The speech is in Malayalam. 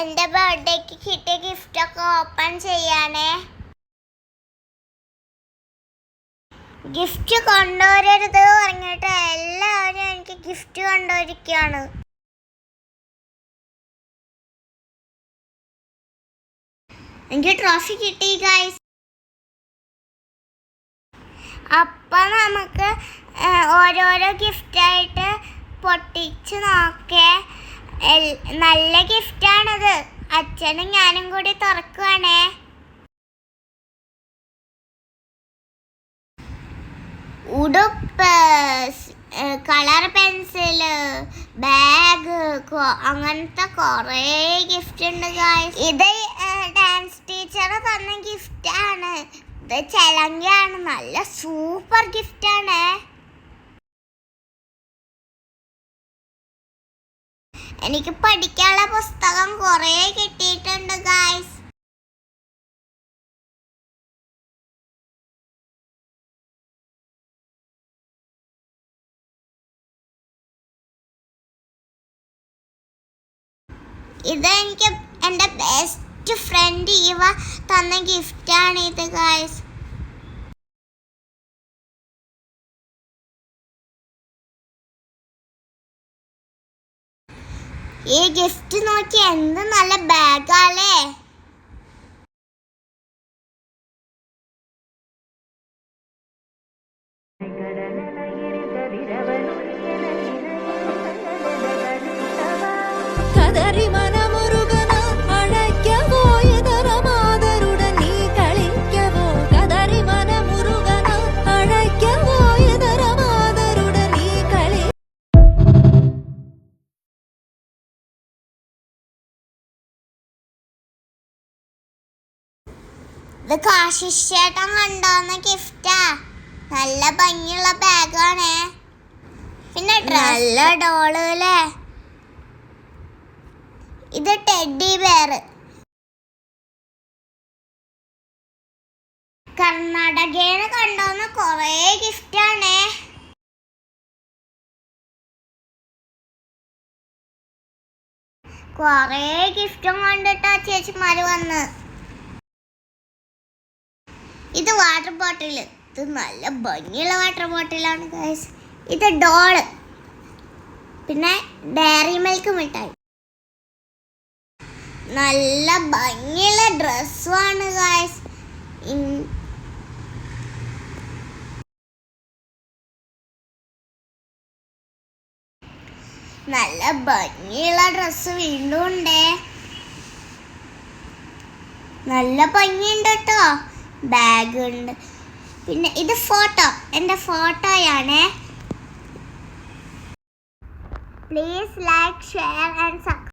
എന്റെ ബർത്ത്ഡേക്ക് കിട്ടിയ ഗിഫ്റ്റ് ഒക്കെ ഓപ്പൺ ചെയ്യാനേ. ഗിഫ്റ്റ് കൊണ്ടുവരരുത് പറഞ്ഞിട്ട് എല്ലാവരും എനിക്ക് ഗിഫ്റ്റ് കൊണ്ടുവരിക്കുകയാണ് എനിക്ക് ട്രോഫി കിട്ടി ഗൈസ് അപ്പൊ നമുക്ക് ഓരോരോ ഗിഫ്റ്റായിട്ട് പൊട്ടിച്ച് നോക്കേ. നല്ല ഗിഫ്റ്റാണത് അച്ഛനും ഞാനും കൂടി തുറക്കുവാണേ. ഉടുപ്പ് കളർ പെൻസിൽ ബാഗ് അങ്ങനത്തെ കുറേ ഗിഫ്റ്റ് ഉണ്ട് ഗായ്സ് ഇത് ഡാൻസ് ടീച്ചർ തന്ന ഗിഫ്റ്റാണ് ഇത് ചെലങ്കയാണ്. നല്ല സൂപ്പർ ഗിഫ്റ്റ് എനിക്ക് പഠിക്കാനുള്ള പുസ്തകം കുറേ കിട്ടിയിട്ടുണ്ട് ഗായ്സ് ഇത് എനിക്ക് എന്റെ ബെസ്റ്റ് ഫ്രണ്ട് ഇവ തന്ന ഗിഫ്റ്റാണ് ഇത് ഗായ്സ് ഈ ഗിഫ്റ്റ് നോക്കി എന്ത് നല്ല ബാഗാലേ കതറി ഇത് കാശിശേട്ടൻ കണ്ടോന്ന ഗിഫ്റ്റാ നല്ല ഭംഗിയുള്ള ബാഗാണ് പിന്നെ നല്ല ഡോൾ അല്ലേ ഇത് ടെഡി ബെയർ കർണാടകയിൽ കണ്ടോന്ന കുറേ ഗിഫ്റ്റാണ് കുറേ ഗിഫ്റ്റും കണ്ടിട്ടാ ചേച്ചിമാര് വന്ന്. ഇത് വാട്ടർ ബോട്ടിൽ ഇത് നല്ല ഭംഗിയുള്ള വാട്ടർ ബോട്ടിലാണ് ഗൈസ് ഇത് ഡോൾ പിന്നെ ഡയറി മിൽക്ക് മിഠായി. നല്ല ഭംഗിയുള്ള ഡ്രസ്സുമാണ് ഗൈസ് നല്ല ഭംഗിയുള്ള ഡ്രസ്സ് വീണ്ടും ഉണ്ടേ. നല്ല ഭംഗിയുണ്ട് കേട്ടോ. ബാഗ് ഉണ്ട് പിന്നെ ഇത് ഫോട്ടോ. എന്റെ ഫോട്ടോയാണേ. Please like share and subscribe